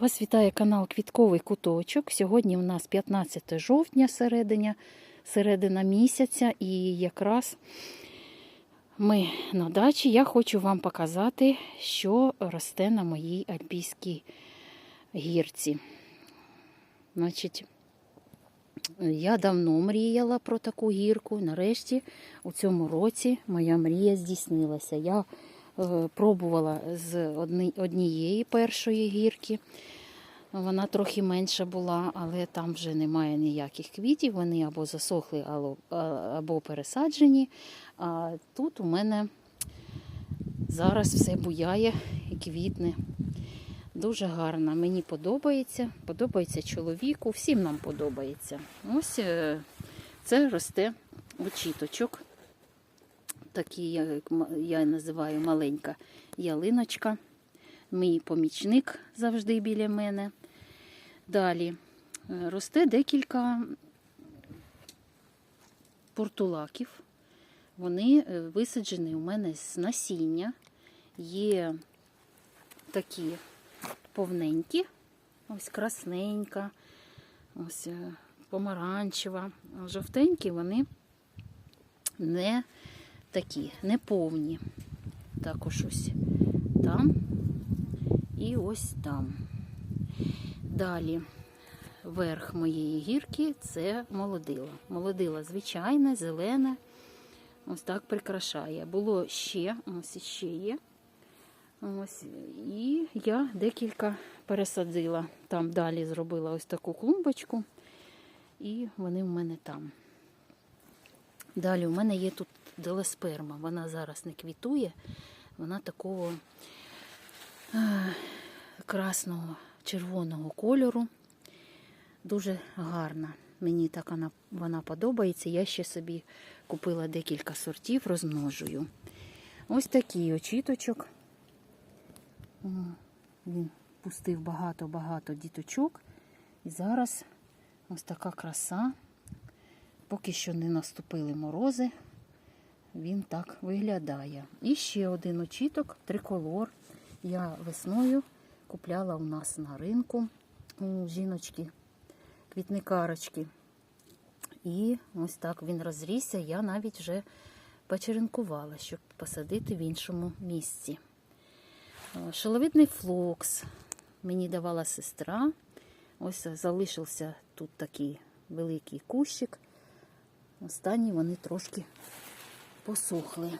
Вас вітає канал Квітковий куточок. Сьогодні у нас 15 жовтня, середина, середина місяця, і якраз ми на дачі. Я хочу вам показати, що росте на моїй альпійській гірці. Значить, я давно мріяла про таку гірку. Нарешті у цьому році моя мрія здійснилася. Я пробувала з однієї першої гірки. Вона трохи менша була, але там вже немає ніяких квітів. Вони або засохли, або, пересаджені. А тут у мене зараз все буяє і квітне. Дуже гарно. Мені подобається. Подобається чоловіку, всім нам подобається. Ось е, це росте очіточок. Такий, як я називаю маленька ялиночка. Мій помічник завжди біля мене. Далі е, росте декілька портулаків. Вони е, висаджені у мене з насіння. Є такі повненькі, ось красненька, ось е, помаранчева. Жовтенькі вони не такі, не повні. Також ось там і ось там. Далі верх моєї гірки це молодила. Молодила звичайне, зелене. Ось так прикрашає. Було ще, ось ще є. Ось, і я декілька пересадила. Там далі зробила ось таку клумбочку, і вони в мене там. Далі у мене є тут делесперма. Вона зараз не квітує. Вона такого е, красного червоного кольору. Дуже гарна. Мені так вона, вона подобається. Я ще собі купила декілька сортів, розмножую. Ось такий очіточок. Він пустив багато-багато діточок. І зараз ось така краса. Поки що не наступили морози, він так виглядає. І ще один очіток, триколор. Я весною купляла у нас на ринку у жіночки, квітникарочки. І ось так він розрісся. Я навіть вже почеренкувала, щоб посадити в іншому місці. Е, Шаловидний флокс мені давала сестра. Ось залишився тут такий великий кущик. Останні вони трошки посохли.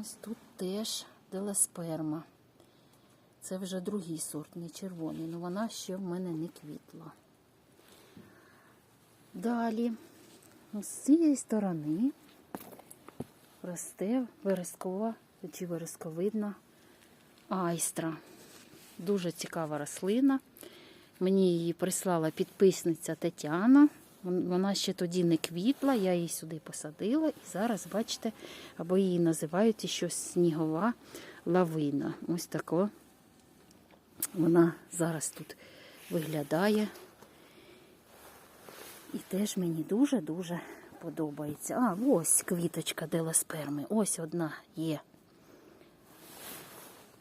Ось тут теж делесперма. Це вже другий сорт, не червоний, але вона ще в мене не квітла. Далі, з цієї сторони росте верескова чи вересковидна айстра. Дуже цікава рослина. Мені її прислала підписниця Тетяна. Вон- Вона ще тоді не квітла, я її сюди посадила. І зараз, бачите, або її називають ще снігова лавина. Ось тако вона зараз тут виглядає. І теж мені дуже-дуже подобається. А, ось квіточка деласперми. Ось одна є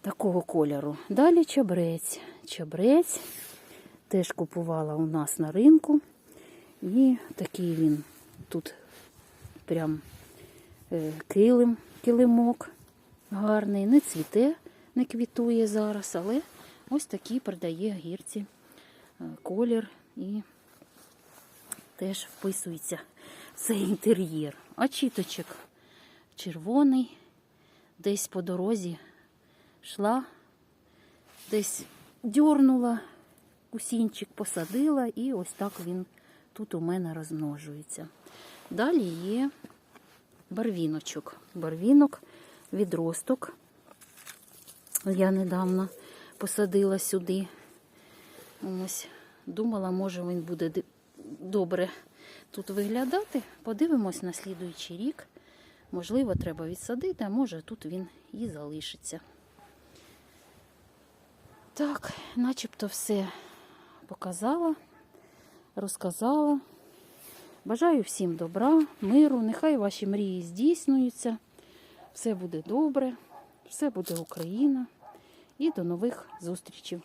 такого кольору. Далі чабрець. Чабрець теж купувала у нас на ринку. І такий він тут прям е, килим, килимок гарний. Не цвіте, не квітує зараз, але ось такий придає гірці е, колір і теж вписується цей інтер'єр. А чіточок червоний, десь по дорозі йшла, десь дьорнула, кусінчик посадила, і ось так він тут у мене розмножується. Далі є барвіночок. Барвінок, відросток. Я недавно посадила сюди. Ось, думала, може він буде добре тут виглядати. Подивимось на слідуючий рік. Можливо, треба відсадити, а може тут він і залишиться. Так, начебто все показала, розказала. Бажаю всім добра, миру, нехай ваші мрії здійснюються. Все буде добре, все буде Україна. і до нових зустрічей.